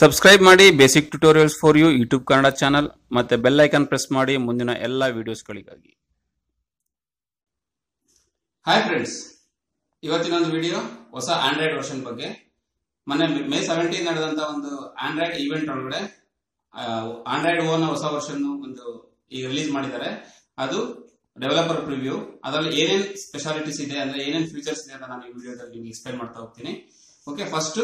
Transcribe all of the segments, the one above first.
Subscribe ಮಾಡಿ basic tutorials for you YouTube Kannada channel ಮತ್ತೆ bell icon press ಮಾಡಿ ಮುಂದಿನ ಎಲ್ಲ ವಿಡಿಯೋಸ್ಗಳಿಗಾಗಿ ಹಾಯ್ ಫ್ರೆಂಡ್ಸ್ ಇವತ್ತಿನ ಒಂದು ವಿಡಿಯೋ ಹೊಸ ಆಂಡ್ರಾಯ್ಡ್ ವರ್ಷನ್ ಬಗ್ಗೆ. ಮೊನ್ನೆ ಮೇ ಸೆವೆಂಟೀನ್ ನಡೆದಂತ ಒಂದು ಆಂಡ್ರಾಯ್ಡ್ ಈವೆಂಟ್ ಒಳಗಡೆ ಆಂಡ್ರಾಯ್ಡ್ ಓನ್ ಹೊಸ ವರ್ಷನ್ ಒಂದು ಈಗ ರಿಲೀಸ್ ಮಾಡಿದ್ದಾರೆ. ಅದು ಡೆವಲಪರ್ ಪ್ರಿವ್ಯೂ ಅದರಲ್ಲಿ ಏನೇನ್ ಸ್ಪೆಷಾಲಿಟೀಸ್ ಇದೆ, ಅಂದ್ರೆ ಏನೇನ್ ಫೀಚರ್ಸ್ ಇದೆ ಅಂತ ನಾನು ಈ ವಿಡಿಯೋದಲ್ಲಿ ನಿಮ್ಗೆ ಎಕ್ಸ್ಪ್ಲೈನ್ ಮಾಡ್ತಾ ಹೋಗ್ತೀನಿ. Okay first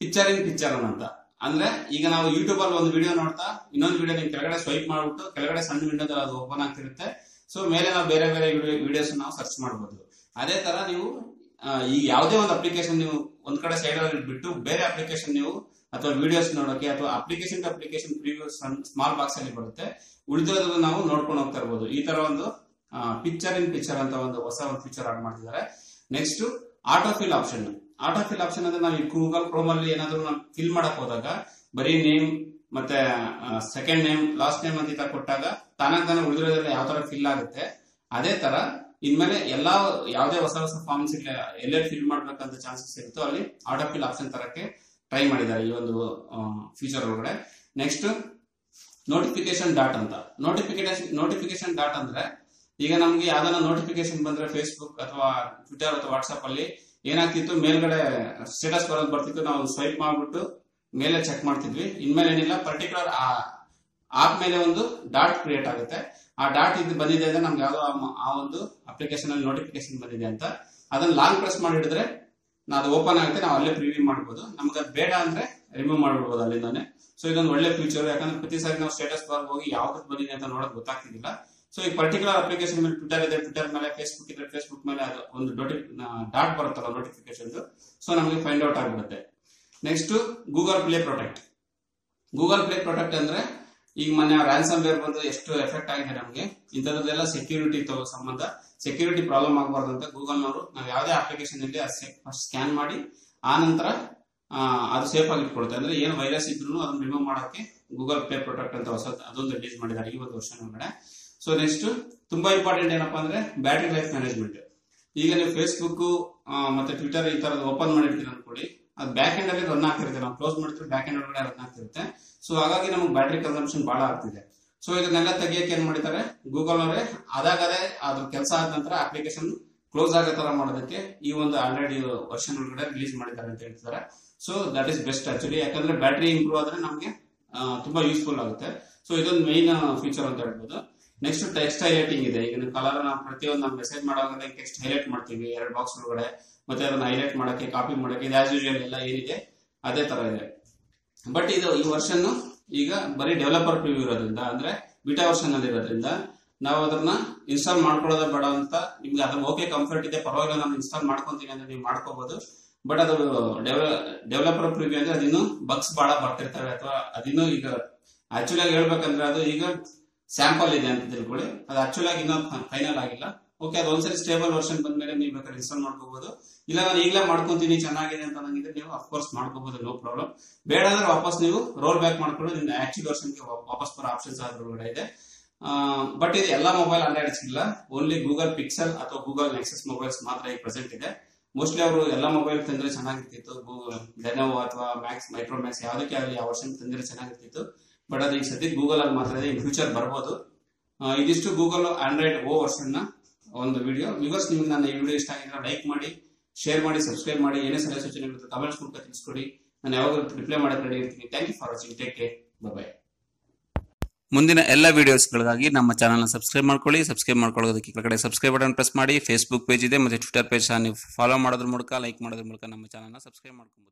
picture in picture ಅಂತ. ಅಂದ್ರೆ ಈಗ ನಾವು ಯೂಟ್ಯೂಬ್ ಅಲ್ಲಿ ಒಂದು ವಿಡಿಯೋ ನೋಡ್ತಾ, ಇನ್ನೊಂದು ವಿಡಿಯೋ ನೀವು ಕೆಳಗಡೆ ಸ್ವೈಪ್ ಮಾಡ್ಬಿಟ್ಟು, ಕೆಳಗಡೆ ಸಣ್ಣ ವಿಂಡೋದಲ್ಲಿ ಅದು ಓಪನ್ ಆಗ್ತಿರುತ್ತೆ. ಸೊ ಮೇಲೆ ನಾವು ಬೇರೆ ಬೇರೆ ವಿಡಿಯೋಸ್ ನಾವು ಸರ್ಚ್ ಮಾಡಬಹುದು ಅದೇ ತರ ನೀವು ಈ ಯಾವುದೇ ಒಂದು ಅಪ್ಲಿಕೇಶನ್ ನೀವು ಒಂದ್ ಕಡೆ ಸೈಡ್ ಅಲ್ಲಿ ಬಿಟ್ಟು ಬೇರೆ ಅಪ್ಲಿಕೇಶನ್ ನೀವು ಅಥವಾ ವಿಡಿಯೋಸ್ ನೋಡೋಕೆ ಅಥವಾ application application previews small box ಅಲ್ಲಿ ಬರುತ್ತೆ ಉಳಿದಿರೋದನ್ನ ನಾವು ನೋಡ್ಕೊಂಡು ಹೋಗ್ತಾ ಇರ್ಬೋದು. ಈ ತರ ಒಂದು ಪಿಕ್ಚರ್ ಇನ್ ಪಿಕ್ಚರ್ ಅಂತ ಒಂದು ಹೊಸ ಒಂದು ಫೀಚರ್ ಆಡ್ ಮಾಡ್ತಿದ್ದಾರೆ. Next autofill option autofill option ಅಂದ್ರೆ ನಾವು ಗೂಗಲ್ ಕ್ರೋಮ್ ಅಲ್ಲಿ ಏನಾದ್ರು ನಾವು ಫಿಲ್ ಮಾಡಕ್ ಹೋದಾಗ, ಬರೀ ನೇಮ್ ಮತ್ತೆ ಸೆಕೆಂಡ್ ನೇಮ್ ಲಾಸ್ಟ್ ನೇಮ್ ಅಂತ ಕೊಟ್ಟಾಗ ತಾನಾಗ ತಾನೇ ಉಳಿದಿರೋದ್ರಲ್ಲಿ ಯಾವ ತರ ಫಿಲ್ ಆಗುತ್ತೆ. ಅದೇ ತರ ಇನ್ಮೇಲೆ ಎಲ್ಲಾ ಯಾವ್ದೇ ಹೊಸ ಹೊಸ ಫಾರ್ಮ್ಸ್ ಎಲ್ಲೇ ಫಿಲ್ ಮಾಡ್ಬೇಕಂತ ಚಾನ್ಸಸ್ ಇರುತ್ತೋ ಅಲ್ಲಿ ಆಟೋಫಿಲ್ ಆಪ್ಷನ್ ತರಕ್ಕೆ ಟ್ರೈ ಮಾಡಿದ್ದಾರೆ ಈ ಒಂದು ಫೀಚರ್ ಒಳಗಡೆ. ನೆಕ್ಸ್ಟ್ ನೋಟಿಫಿಕೇಶನ್ ಡಾಟ್ ಅಂತ. ನೋಟಿಫಿಕೇಶನ್ ನೋಟಿಫಿಕೇಶನ್ ಡಾಟ್ ಅಂದ್ರೆ ಈಗ ನಮ್ಗೆ ಯಾವ್ದಾನ ನೋಟಿಫಿಕೇಶನ್ ಬಂದ್ರೆ ಫೇಸ್ಬುಕ್ ಅಥವಾ ಟ್ವಿಟರ್ ಅಥವಾ ವಾಟ್ಸ್ಆಪ್ ಅಲ್ಲಿ ಏನಾಗ್ತಿತ್ತು? ಮೇಲ್ಗಡೆ ಸ್ಟೇಟಸ್ ಬರೋದು ಬರ್ತಿತ್ತು. ನಾವು ಸ್ವೈಪ್ ಮಾಡ್ಬಿಟ್ಟು ಮೇಲೆ ಚೆಕ್ ಮಾಡ್ತಿದ್ವಿ. ಇನ್ಮೇಲೆ ಏನಿಲ್ಲ. ಪರ್ಟಿಕ್ಯುಲರ್ ಆ ಆಪ್ ಮೇಲೆ ಒಂದು ಡಾಟ್ ಕ್ರಿಯೇಟ್ ಆಗುತ್ತೆ. ಆ ಡಾಟ್ ಇದು ಬಂದಿದೆ ಅಂದ್ರೆ ನಮ್ಗೆ ಯಾವ್ದೋ ಆ- ಒಂದು ಅಪ್ಲಿಕೇಶನ್ ಅಲ್ಲಿ ನೋಟಿಫಿಕೇಶನ್ ಬಂದಿದೆ ಅಂತ. ಅದನ್ನ ಲಾಂಗ್ ಪ್ರೆಸ್ ಮಾಡಿ ಹಿಡಿದ್ರೆ ನಾವು ಓಪನ್ ಆಗುತ್ತೆ. ನಾವು ಅಲ್ಲೇ ಪ್ರಿವ್ಯೂ ಮಾಡ್ಬೋದು. ನಮ್ಗೆ ಅದು ಬೇಡ ಅಂದ್ರೆ ರಿಮೂವ್ ಮಾಡ್ಬಿಡ್ಬೋದು ಅಲ್ಲಿಂದಾನೆ. ಸೊ ಇದೊಂದು ಒಳ್ಳೆ ಫ್ಯೂಚರ್ ಯಾಕಂದ್ರೆ ಪ್ರತಿ ಸಾರಿ ನಾವು ಸ್ಟೇಟಸ್ ಬಾರ್ ಹೋಗಿ ಯಾವ್ದು ಬಂದಿದೆ ಅಂತ ನೋಡೋದು ಗೊತ್ತಾಗ್ತಿದ್ದಿಲ್ಲ ಸೊ ಈ ಪರ್ಟಿಕ್ಯುಲರ್ ಅಪ್ಲಿಕೇಶನ್ ಮೇಲೆ ಟ್ವಿಟರ್ ಇದೆ. ಟ್ವಿಟರ್ ಮೇಲೆ ಫೇಸ್ಬುಕ್ ಇದೆ. ಫೇಸ್ಬುಕ್ ಮೇಲೆ ಅದು ಒಂದು ಡಾಟ್ ಬರುತ್ತಲ್ಲ ನೋಟಿಫಿಕೇಶನ್ ಸೊ ನಮಗೆ ಫೈಂಡ್ ಔಟ್ ಆಗಿಬಿಡುತ್ತೆ. Next Google Play Protect Google Play Protect ಅಂದ್ರೆ ಈಗ ಮೊನ್ನೆ ರ್ಯಾನ್ಸಮ್ ವೇರ್ ಬಂದು ಎಷ್ಟು ಎಫೆಕ್ಟ್ ಆಗಿದೆ ನಮಗೆ. ಇಂಥದ್ದೆಲ್ಲ ಸೆಕ್ಯೂರಿಟಿ ಸಂಬಂಧ ಸೆಕ್ಯೂರಿಟಿ ಪ್ರಾಬ್ಲಮ್ ಆಗಬಾರ್ದು ಅಂತ ಗೂಗಲ್ ನವರು ನಾವು ಯಾವುದೇ ಅಪ್ಲಿಕೇಶನ್ ಇಲ್ಲಿ ಫಸ್ಟ್ ಸ್ಕ್ಯಾನ್ ಮಾಡಿ, ಆ ನಂತರ ಅದು ಸೇಫ್ ಆಗಿ ಇಟ್ಕೊಡುತ್ತೆ. ಅಂದ್ರೆ ಏನು ವೈರಸ್ ಇದ್ರು ಅದನ್ನ ರಿಮೂವ್ ಮಾಡೋಕೆ ಗೂಗಲ್ ಪ್ಲೇ ಪ್ರೊಟೆಕ್ಟ್ ಅಂತ ಹೊಸ ಅದೊಂದು ರಿಲೀಸ್ ಮಾಡಿದ್ದಾರೆ. ಈ ಒಂದು ವರ್ಷ ಒಳಗಡೆ ಸೊ ನೆಕ್ಸ್ಟ್ ತುಂಬಾ ಇಂಪಾರ್ಟೆಂಟ್ ಏನಪ್ಪಾ ಅಂದ್ರೆ ಬ್ಯಾಟ್ರಿ ಲೈಫ್ ಮ್ಯಾನೇಜ್ಮೆಂಟ್ ಈಗ ನೀವು ಫೇಸ್ಬುಕ್ ಮತ್ತೆ ಟ್ವಿಟರ್ ಈ ತರದ ಓಪನ್ ಮಾಡಿರ್ತೀರ ಅನ್ಕೊಳ್ಳಿ. ಅದು ಬ್ಯಾಕ್ ಎಂಡ್ ಅಲ್ಲಿ ರನ್ ಆಗ್ತಿರುತ್ತೆ. ನಾವು ಕ್ಲೋಸ್ ಮಾಡಿದ್ರೆ ಬ್ಯಾಕ್ ಎಂಡ್ ಒಳಗಡೆ ರನ್ ಆಗ್ತಿರುತ್ತೆ. ಸೊ ಹಾಗಾಗಿ ನಮಗೆ ಬ್ಯಾಟ್ರಿ ಕನ್ಸಂಪ್ಷನ್ ಬಹಳ ಆಗ್ತಿದೆ. ಸೊ ಇದನ್ನೆಲ್ಲ ತೆಗಿಯಕ್ಕೆ ಏನ್ ಮಾಡಿದ್ದಾರೆ? ಗೂಗಲ್ ಅವರೇ ಅದಾಗದೇ ಅದ್ರ ಕೆಲಸ ಆದ ನಂತರ ಅಪ್ಲಿಕೇಶನ್ ಕ್ಲೋಸ್ ಆಗೋ ತರ ಮಾಡೋದಕ್ಕೆ ಈ ಒಂದು ಆಂಡ್ರಾಯ್ಡ್ ವರ್ಷನ್ ಒಳಗಡೆ ರಿಲೀಸ್ ಮಾಡಿದ್ದಾರೆ ಅಂತ ಹೇಳ್ತಿದ್ದಾರೆ. So that is best actually ಯಾಕಂದ್ರೆ ಬ್ಯಾಟ್ರಿ ಇಂಪ್ರೂವ್ ಆದ್ರೆ ನಮಗೆ ತುಂಬಾ ಯೂಸ್ಫುಲ್ ಆಗುತ್ತೆ. ಸೊ ಇದೊಂದು ಮೈನ್ ಫೀಚರ್ ಅಂತ ಹೇಳ್ಬೋದು. ನೆಕ್ಸ್ಟ್ ಟೆಕ್ಸ್ಟ್ ಹೈಲೈಟಿಂಗ್ ಇದೆ. ಈಗ ಕಲರ್ ನಾವು ಪ್ರತಿಯೊಂದು ನಾವು ಮೆಸೇಜ್ ಮಾಡುವಾಗ ಟೆಕ್ಸ್ಟ್ ಹೈಲೈಟ್ ಮಾಡ್ತೀವಿ. ಎರಡು ಬಾಕ್ಸ್ ಒಳಗಡೆ. ಮತ್ತೆ ಅದನ್ನ ಹೈಲೈಟ್ ಮಾಡಕ್ಕೆ ಕಾಪಿ ಮಾಡಕ್ಕೆ, ಇದು ಆಸ್ ಯೂಶುವಲ್ ಎಲ್ಲ ಏನಿದೆ ಅದೇ ತರ ಇದೆ. ಬಟ್ ಇದು ಈ ವರ್ಷನ್ ಈಗ ಬರೀ ಡೆವಲಪರ್ ಪ್ರಿವ್ಯೂ ಇರೋದ್ರಿಂದ, ಅಂದ್ರೆ ಬಿಟಾ ವರ್ಷನ್ ಅಲ್ಲಿ ಇರೋದ್ರಿಂದ ನಾವು ಅದನ್ನ ಇನ್ಸ್ಟಾಲ್ ಮಾಡ್ಕೊಳ್ಳೋದ ಬೇಡ ಅಂತ ನಿಮ್ಗೆ ಅದ್ರ ಓಕೆ ಕಂಫರ್ಟ್ ಇದೆ, ಪರವಾಗಿಲ್ಲ ನಾನು ಇನ್ಸ್ಟಾಲ್ ಮಾಡ್ಕೊಂತೀನಿ ಅಂದ್ರೆ ನೀವು ಮಾಡ್ಕೋಬಹುದು ಬಟ್ ಅದು ಡೆವಲಪರ್ ಪ್ರಿವ್ಯೂ ಅಂದ್ರೆ ಅದಿನ್ನೂ ಬಗ್ಸ್ ಬಹಳ ಬರ್ತಿರ್ತವೆ ಅಥವಾ ಅದಿನ್ನೂ ಈಗ ಆಕ್ಚುಲಿ ಆಗಿ ಹೇಳ್ಬೇಕಂದ್ರೆ ಅದು ಈಗ ಸ್ಯಾಂಪಲ್ ಇದೆ ಅಂತ ತಿಳ್ಕೊಳ್ಳಿ. ಅದು ಆಕ್ಚುಲ್ ಆಗಿ ಇನ್ನೂ ಫೈನಲ್ ಆಗಿಲ್ಲ. ಓಕೆ ಅದು ಒಂದ್ಸರಿ ಸ್ಟೇಬಲ್ ವರ್ಷನ್ ಬಂದ್ಮೇಲೆ ನೀವು ಬೇಕಾದ್ರೆ ಇನ್ಸ್ಟಾಲ್ ಮಾಡ್ಕೋಬಹುದು ಇಲ್ಲ ನಾನು ಈಗಲೇ ಮಾಡ್ಕೊಂತೀನಿ, ಚೆನ್ನಾಗಿದೆ ಅಂತ ಅನ್ನಂಗಿದ್ರೆ ನೀವು ಅಫ್ಕೋರ್ಸ್ ಮಾಡ್ಕೋಬಹುದು ನೋ ಪ್ರಾಬ್ಲಮ್ ಬೇಡ ಅಂದ್ರೆ ವಾಪಸ್ ನೀವು ರೋಲ್ ಬ್ಯಾಕ್ ಮಾಡ್ಕೊಂಡು ನಿಮ್ಮ ಆಕ್ಚುಲ್ ವರ್ಷನ್ಗೆ ವಾಪಸ್ ಬರೋ ಆಪ್ಷನ್ಸ್ ಅದ್ರೊಳಗಡೆ ಇದೆ. ಬಟ್ ಇದು ಎಲ್ಲ ಮೊಬೈಲ್ ಆಂಡ್ರಾಯ್ಡ್ ಇಲ್ಲ ಓನ್ಲಿ ಗೂಗಲ್ ಪಿಕ್ಸೆಲ್ ಅಥವಾ ಗೂಗಲ್ ನೆಕ್ಸಸ್ ಮೊಬೈಲ್ಸ್ ಮಾತ್ರ ಈಗ ಪ್ರೆಸೆಂಟ್ ಇದೆ. ಮೋಸ್ಟ್ಲಿ ಅವರು ಎಲ್ಲ ಮೊಬೈಲ್ ತಂದ್ರೆ ಚೆನ್ನಾಗಿರ್ತಿತ್ತು. ಗೂಗಲ್ ಲೆನೋವೋ ಅಥವಾ ಮ್ಯಾಕ್ಸ್ ಮೈಕ್ರೋ ಮ್ಯಾಕ್ಸ್ ಯಾವುದಕ್ಕೆ ಆಗಲಿ ಆ ವರ್ಷನ್ ತಂದ್ರೆ ಚೆನ್ನಾಗಿರ್ತಿತ್ತು. ಬಟ್ ಅದು ಈಗ ಸದ್ಯಕ್ಕೆ ಗೂಗಲ್ ಅಲ್ಲಿ ಮಾತ್ರ ಇದೆ. ಇನ್ ಫ್ಯೂಚರ್ ಬರ್ಬೋದು. ಇದಿಷ್ಟು ಗೂಗಲ್ ಆಂಡ್ರಾಯ್ಡ್ ಓ ವರ್ಷನ್ ಒಂದು ವಿಡಿಯೋ ವಿವರ್ಸ್ ನಿಮ್ಗೆ ನನ್ನ ಈ ವಿಡಿಯೋ ಇಷ್ಟ ಆಗಿದ್ರೆ ಲೈಕ್ ಮಾಡಿ ಶೇರ್ ಮಾಡಿ ಸಬ್ಸ್ಕ್ರೈಬ್ ಮಾಡಿ. ಏನೇ ಸಲಹೆ ಸೂಚನೆ ಇರುತ್ತೆ ಕಮೆಂಟ್ಸ್ ಮೂಲಕ ತಿಳಿಸ್ಕೊಡಿ. ನಾನು ಯಾವಾಗಲೂ ರಿಪ್ಲೈ ಮಾಡೋಕೆ ರೆಡಿ ಇರ್ತೀನಿ. Thank you for watching take care bye ಮುಂದಿನ ಎಲ್ಲ ವಿಡಿಯೋಸ್ಗಳಿಗಾಗಿ ನಮ್ಮ ಚಾನಲ್ನ ಸಬ್ಸ್ಕ್ರೈಬ್ ಮಾಡ್ಕೊಳ್ಳಿ. ಸಬ್ಸ್ಕ್ರೈಬ್ ಮಾಡ್ಕೊಳ್ಳೋದಕ್ಕೆ ಕೆಳಗಡೆ ಸಬ್ಸ್ಕ್ರೈಬ್ ಬಟನ್ ಪ್ರೆಸ್ ಮಾಡಿ. ಫೇಸ್ಬುಕ್ ಪೇಜ್ ಇದೆ. ಮತ್ತು ಟ್ವಿಟರ್ ಪೇಜ್ ನೀವು ಫಾಲೋ ಮಾಡೋದ್ರ ಮೂಲಕ ಲೈಕ್ ಮಾಡೋದ್ರ ಮೂಲಕ ನಮ್ಮ ಚಾನಲ್ನ ಸಬ್ಸ್ಕ್ರೈಬ್ ಮಾಡ್ಕೊಬೋದು.